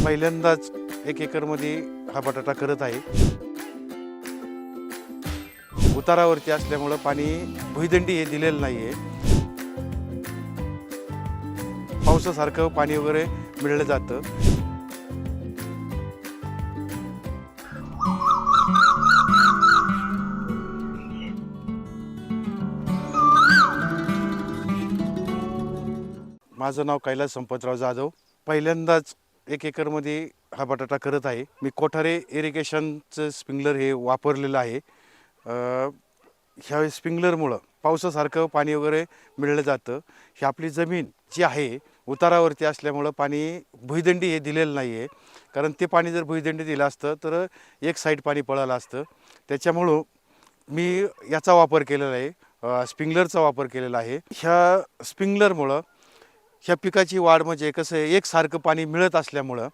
पहिल्यांदाच एक एकरमध्ये हा बटाटा करत आहे. उतारावरती असल्यामुळं पाणी भुईदंडी हे दिलेलं नाही आहे पावसासारखं पाणी वगैरे मिळलं जातं. माझं नाव कैलास संपतराव जाधव. पहिल्यांदाच एक एकरमध्ये हा बटाटा करत आहे. मी कोठारे इरिगेशनचं स्प्रिंगलर हे वापरलेलं आहे. ह्या स्प्रिंगलरमुळं पावसासारखं पाणी वगैरे मिळलं जातं. ही आपली जमीन जी आहे उतारावरती असल्यामुळं पाणी भुईदंडी हे दिलेलं नाही आहे कारण ते पाणी जर भुईदंडी दिलं असतं तर एक साईड पाणी पळालं असतं. त्याच्यामुळं मी याचा वापर केलेला आहे. स्प्रिंगलरचा वापर केलेला आहे. ह्या स्प्रिंगलरमुळं ह्या पिकाची वाढ म्हणजे कसं आहे एकसारखं पाणी मिळत असल्यामुळं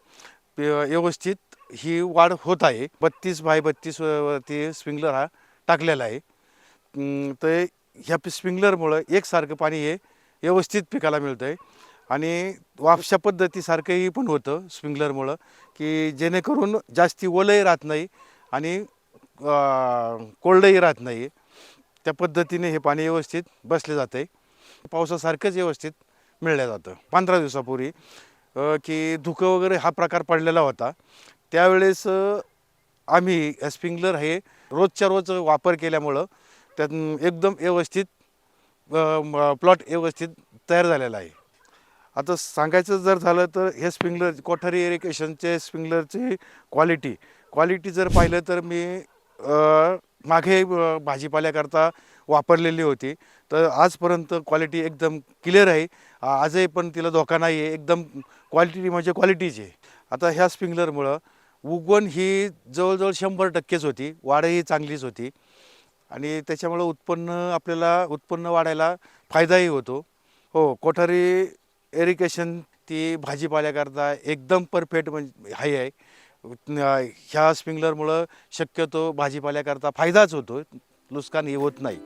व्यवस्थित ही वाढ होत आहे. बत्तीस बाय बत्तीस वरती स्प्रिंगलर हा टाकलेला आहे. तर ह्या स्प्रिंगलरमुळं एकसारखं पाणी हे व्यवस्थित पिकाला मिळतं आहे आणि वापशा पद्धतीसारखंही पण होतं स्प्रिंगलरमुळं की जेणेकरून जास्ती ओलंही राहत नाही आणि कोल्डही कोरडंही राहत नाही. त्या पद्धतीने हे पाणी व्यवस्थित बसले जातं आहे पावसासारखंच व्यवस्थित मिळलं जातं. पंधरा दिवसापूर्वी की धुकं वगैरे हा प्रकार पडलेला होता. त्यावेळेस आम्ही स्प्रिंकलर हे रोजच्या रोज वापर केल्यामुळं त्यात एकदम व्यवस्थित प्लॉट व्यवस्थित तयार झालेला आहे. आता सांगायचं जर झालं तर हे स्प्रिंकलर कोठारी इरिगेशनचे स्प्रिंगलरची क्वालिटी क्वालिटी जर पाहिलं तर मी मागे भाजीपाल्याकरता वापरलेली होती. तर आजपर्यंत क्वालिटी एकदम क्लिअर आहे. आजही पण तिला धोका नाही आहे एकदम क्वालिटी म्हणजे क्वालिटीची आहे. आता ह्या स्प्रिंकलरमुळं उगवण ही जवळजवळ शंभर टक्केच होती. वाढही चांगलीच होती. आणि त्याच्यामुळं उत्पन्न आपल्याला उत्पन्न वाढायला फायदाही होतो. हो कोठारी एरिकेशन ती भाजीपाल्याकरता एकदम परफेक्ट म्हणजे हाय आहे. ह्या स्प्रिंगलरमुळं शक्यतो भाजीपाल्याकरता फायदाच होतो. नुकसान हे होत नाही.